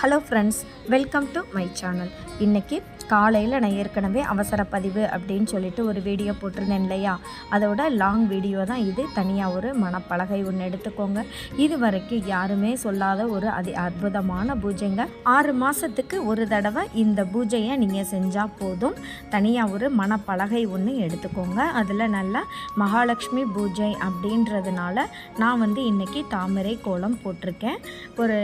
Hello friends welcome to my channel. இன்றைக்கி காலையில் நான் ஏற்கனவே அவசர பதிவு அப்படின்னு சொல்லிட்டு ஒரு வீடியோ போட்டிருந்தேன் இல்லையா? அதோட லாங் வீடியோ தான் இது. தனியாக ஒரு மணப்பலகை ஒன்று எடுத்துக்கோங்க. இது வரைக்கும் யாருமே சொல்லாத ஒரு அதி அற்புதமான பூஜைங்க. ஆறு மாதத்துக்கு ஒரு தடவை இந்த பூஜையை நீங்கள் செஞ்சால் போதும். தனியாக ஒரு மணப்பலகை ஒன்று எடுத்துக்கோங்க. அதில் நல்லா மகாலட்சுமி பூஜை அப்படின்றதுனால நான் வந்து இன்றைக்கி தாமரை கோலம் போட்டிருக்கேன். ஒரு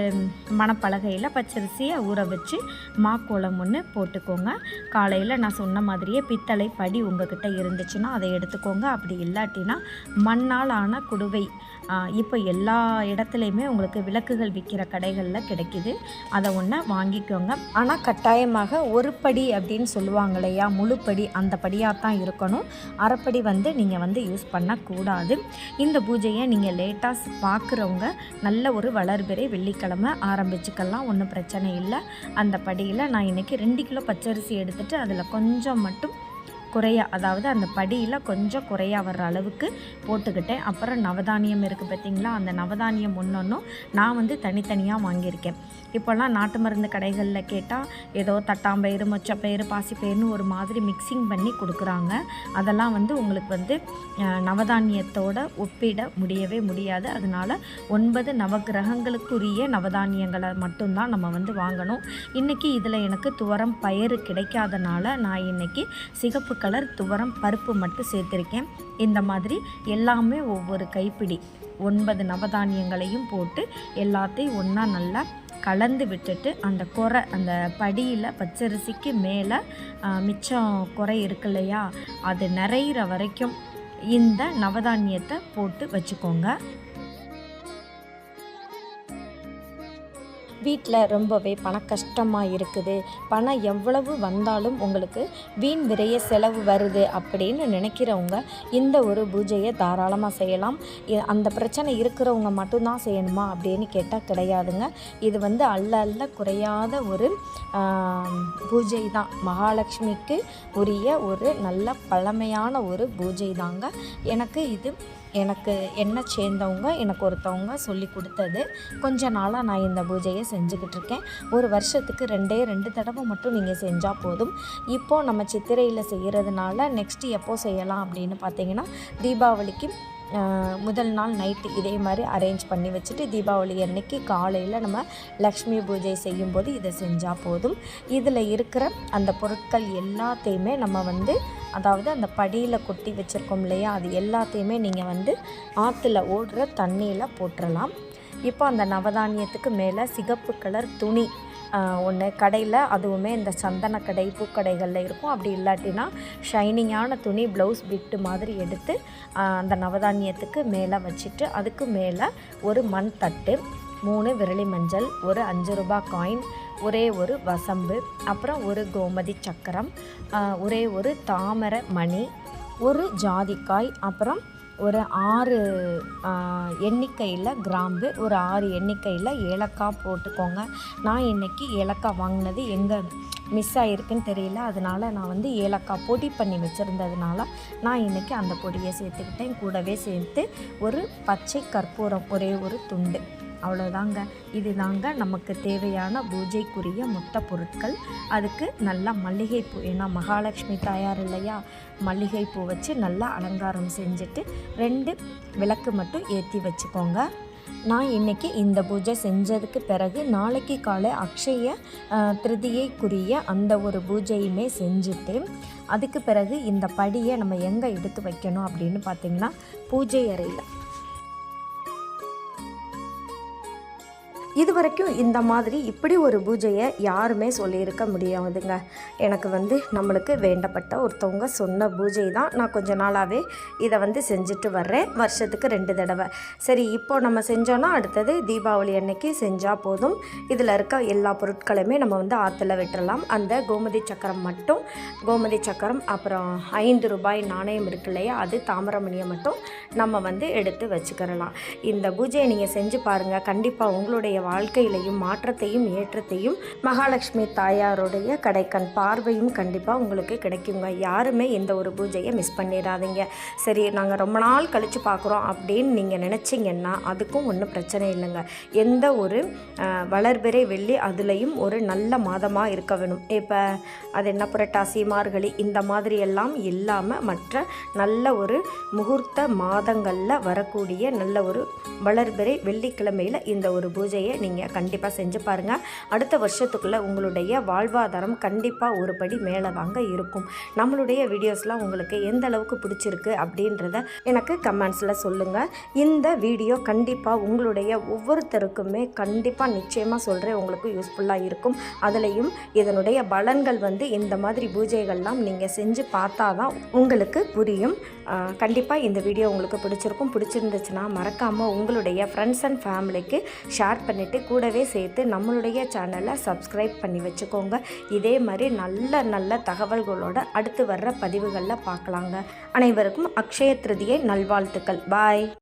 மணப்பலகையில் பச்சரிசியை ஊற வச்சு மா கோலம் ஒன்று போட்டுக்கோங்க. காலையில் நான் சொன்ன மாதிரியே பித்தளை படி உங்ககிட்ட இருந்துச்சுன்னா அதை எடுத்துக்கோங்க. அப்படி இல்லாட்டினா மண்ணால் ஆன குடுவை இப்போ எல்லா இடத்துலையுமே உங்களுக்கு விளக்குகள் விற்கிற கடைகளில் கிடைக்கிது. அதை ஒன்று வாங்கிக்கோங்க. ஆனால் கட்டாயமாக ஒரு படி அப்படின்னு சொல்லுவாங்க இல்லையா? முழுப்படி அந்த படியாக தான் இருக்கணும். அரைப்படி வந்து நீங்கள் வந்து யூஸ் பண்ணக்கூடாது. இந்த பூஜையை நீங்கள் லேட்டாக பார்க்குறவங்க நல்ல ஒரு வளர்பிறை வெள்ளிக்கிழமை ஆரம்பிச்சுக்கலாம். ஒன்றும் பிரச்சனை இல்லை. அந்த படியில் நான் இன்றைக்கி ரெண்டு கிலோ பச்சரிசி எடுத்துகிட்டு அதில் கொஞ்சம் மட்டும் குறையா அதாவது அந்த படியில் கொஞ்சம் குறையா வர்ற அளவுக்கு போட்டுக்கிட்டேன். அப்புறம் நவதானியம் இருக்குது பார்த்தீங்களா அந்த நவதானியம் ஒன்று ஒன்றும் நான் வந்து தனித்தனியாக வாங்கியிருக்கேன். இப்போல்லாம் நாட்டு மருந்து கடைகளில் கேட்டால் ஏதோ தட்டாம்பயிறு மொச்சப்பயிறு பாசிப்பயிறுனு ஒரு மாதிரி மிக்சிங் பண்ணி கொடுக்குறாங்க. அதெல்லாம் வந்து உங்களுக்கு வந்து நவதானியத்தோட ஒப்பிட முடியவே முடியாது. அதனால் ஒன்பது நவகிரகங்களுக்குரிய நவதானியங்களை மட்டும்தான் நம்ம வந்து வாங்கணும். இன்றைக்கி இதில் எனக்கு துவரம் பயிறு கிடைக்காதனால நான் இன்றைக்கி சிகப்பு கலர் துவரம் பருப்பு மட்டும் சேர்த்துருக்கேன். இந்த மாதிரி எல்லாமே ஒவ்வொரு கைப்பிடி. ஒன்பது நவதானியங்களையும் போட்டு எல்லாத்தையும் ஒன்றா நல்லா கலந்து விட்டுட்டு அந்த குறை அந்த படியில் பச்சரிசிக்கு மேலே மிச்சம் குறை இருக்கு இல்லையா? அது நிறையிற வரைக்கும் இந்த நவதானியத்தை போட்டு வச்சுக்கோங்க. வீட்டில் ரொம்பவே பண கஷ்டமாக இருக்குது. பணம் எவ்வளவு வந்தாலும் உங்களுக்கு வீண் விரைய செலவு வருது அப்படின்னு நினைக்கிறவங்க இந்த ஒரு பூஜையை தாராளமாக செய்யலாம். அந்த பிரச்சனை இருக்கிறவங்க மட்டும்தான் செய்யணுமா அப்படின்னு கேட்டால் கிடையாதுங்க. இது வந்து அல்ல அல்ல குறையாத ஒரு பூஜை தான். மகாலட்சுமிக்கு உரிய ஒரு நல்ல பழமையான ஒரு பூஜை தாங்க. எனக்கு இது எனக்கு என்ன சேர்ந்தவங்க எனக்கு ஒருத்தவங்க சொல்லி கொடுத்தது. கொஞ்ச நாளாக நான் இந்த பூஜையை செஞ்சுக்கிட்டு இருக்கேன். ஒரு வருஷத்துக்கு ரெண்டே ரெண்டு தடவை மட்டும் நீங்கள் செஞ்சால் போதும். இப்போது நம்ம சித்திரையில் செய்கிறதுனால நெக்ஸ்ட் எப்போ செய்யலாம் அப்படின்னு பார்த்தீங்கன்னா தீபாவளிக்கு முதல் நாள் நைட்டு இதே மாதிரி அரேஞ்ச் பண்ணி வச்சுட்டு தீபாவளி அன்னைக்கு காலையில் நம்ம லக்ஷ்மி பூஜை செய்யும்போது இதை செஞ்சால் போதும். இதில் இருக்கிற அந்த பொருட்கள் எல்லாத்தையுமே நம்ம வந்து அதாவது அந்த படியில் கொட்டி வச்சுருக்கோம் இல்லையா அது எல்லாத்தையுமே நீங்கள் வந்து ஆற்றுல ஓடுற தண்ணியில் போட்டுறலாம். இப்போ அந்த நவதானியத்துக்கு மேலே சிகப்பு கலர் துணி ஒன்று கடையில் அதுவுமே இந்த சந்தன கடை பூக்கடைகளில் இருக்கும். அப்படி இல்லாட்டினா ஷைனிங்கான துணி ப்ளவுஸ் பிட்டு மாதிரி எடுத்து அந்த நவதானியத்துக்கு மேலே வச்சுட்டு அதுக்கு மேலே ஒரு மண் தட்டு மூணு விரலி மஞ்சள் ஒரு அஞ்சு ரூபாய் காயின் ஒரே ஒரு வசம்பு அப்புறம் ஒரு கோமதி சக்கரம் ஒரே ஒரு தாமரை மணி ஒரு ஜாதிக்காய் அப்புறம் ஒரு ஆறு எண்ணிக்கையில் கிராம்பு ஒரு ஆறு எண்ணிக்கையில் ஏலக்காய் போட்டுக்கோங்க. நான் இன்றைக்கி ஏலக்காய் வாங்கினது எங்கே மிஸ் ஆகிருக்குன்னு தெரியல. அதனால் நான் வந்து ஏலக்காய் பொடி பண்ணி வச்சுருந்ததுனால நான் இன்றைக்கி அந்த பொடியை சேர்த்துக்கிட்டேன். கூடவே சேர்த்து ஒரு பச்சை கற்பூரம் ஒரே ஒரு துண்டு. அவ்வளோதாங்க இதுதாங்க நமக்கு தேவையான பூஜைக்குரிய மொத்த பொருட்கள். அதுக்கு நல்லா மல்லிகைப்பூ ஏன்னா மகாலட்சுமி தாயார் இல்லையா? மல்லிகைப்பூ வச்சு நல்லா அலங்காரம் செஞ்சுட்டு ரெண்டு விளக்கு மட்டும் ஏற்றி வச்சுக்கோங்க. நான் இன்றைக்கி இந்த பூஜை செஞ்சதுக்கு பிறகு நாளைக்கு காலை அக்ஷய திருதியைக்குரிய அந்த ஒரு பூஜையுமே செஞ்சுட்டு அதுக்கு பிறகு இந்த படியை நம்ம எங்கே எடுத்து வைக்கணும் அப்படின்னு பார்த்தீங்கன்னா பூஜை அறையில். இது வரைக்கும் இந்த மாதிரி இப்படி ஒரு பூஜையை யாருமே சொல்லியிருக்க முடியாதுங்க. எனக்கு வந்து நம்மளுக்கு வேண்டப்பட்ட ஒருத்தவங்க சொன்ன பூஜை தான் நான் கொஞ்ச நாளாகவே இதை வந்து செஞ்சுட்டு வர்றேன். வருஷத்துக்கு ரெண்டு தடவை. சரி இப்போ நம்ம செஞ்சோன்னா அடுத்தது தீபாவளி அன்னைக்கு செஞ்சால் போதும். இதில் இருக்க எல்லா பொருட்களையுமே நம்ம வந்து ஆற்றுல விட்டுறலாம் அந்த கோமதி சக்கரம் மட்டும். கோமதி சக்கரம் அப்புறம் ஐந்து ரூபாய் நாணயம் இருக்கு இல்லையா? அது தாமிரமணியை மட்டும் நம்ம வந்து எடுத்து வச்சுக்கிறலாம். இந்த பூஜையை நீங்கள் செஞ்சு பாருங்கள் கண்டிப்பாக உங்களுடைய வாழ்க்கையிலையும் மாற்றத்தையும் ஏற்றத்தையும் மகாலட்சுமி தாயாருடைய கடைக்கண் பார்வையும் கண்டிப்பாக உங்களுக்கு கிடைக்குங்க. யாருமே எந்த ஒரு பூஜையை மிஸ் பண்ணிடாதீங்க. சரி நாங்கள் ரொம்ப நாள் கழித்து பார்க்குறோம் அப்படின்னு நீங்கள் நினச்சிங்கன்னா அதுக்கும் ஒன்றும் பிரச்சனை இல்லைங்க. எந்த ஒரு வளர்பிறை வெள்ளி அதுலேயும் ஒரு நல்ல மாதமாக இருக்க வேணும். இப்போ அது என்ன புரட்டாசி மார்கழி இந்த மாதிரி எல்லாம் இல்லாமல் மற்ற நல்ல ஒரு முகூர்த்த மாதங்களில் வரக்கூடிய நல்ல ஒரு வளர்பிறை வெள்ளிக்கிழமையில் இந்த ஒரு பூஜையை நீங்கள் கண்டிப்பாக செஞ்சு பாருங்கள் அடுத்த வருஷத்துக்குள்ளே உங்களுடைய வாழ்வாதாரம் கண்டிப்பாக ஒரு படி மேலே தாங்க இருக்கும். நம்மளுடைய வீடியோஸ்லாம் உங்களுக்கு எந்த அளவுக்கு பிடிச்சிருக்கு அப்படின்றத எனக்கு கமெண்ட்ஸில் சொல்லுங்கள் இந்த வீடியோ கண்டிப்பாக உங்களுடைய ஒவ்வொருத்தருக்குமே கண்டிப்பாக நிச்சயமாக சொல்கிறேன் உங்களுக்கு யூஸ்ஃபுல்லாக இருக்கும். அதுலேயும் இதனுடைய பலன்கள் வந்து இந்த மாதிரி பூஜைகள்லாம் நீங்கள் செஞ்சு பார்த்தா தான் உங்களுக்கு புரியும். கண்டிப்பாக இந்த வீடியோ உங்களுக்கு பிடிச்சிருக்கும். பிடிச்சிருந்துச்சுன்னா மறக்காமல் உங்களுடைய ஃப்ரெண்ட்ஸ் அண்ட் ஃபேமிலிக்கு ஷேர் பண்ணி பண்ணிவிட்டு கூடவே சேர்த்து நம்மளுடைய சேனலை சப்ஸ்கிரைப் பண்ணி வச்சுக்கோங்க. இதே மாதிரி நல்ல நல்ல தகவல்களோட அடுத்து வர்ற பதிவுகளில் பார்க்கலாங்க. அனைவருக்கும் அக்ஷய திருதியை நல்வாழ்த்துக்கள். பாய்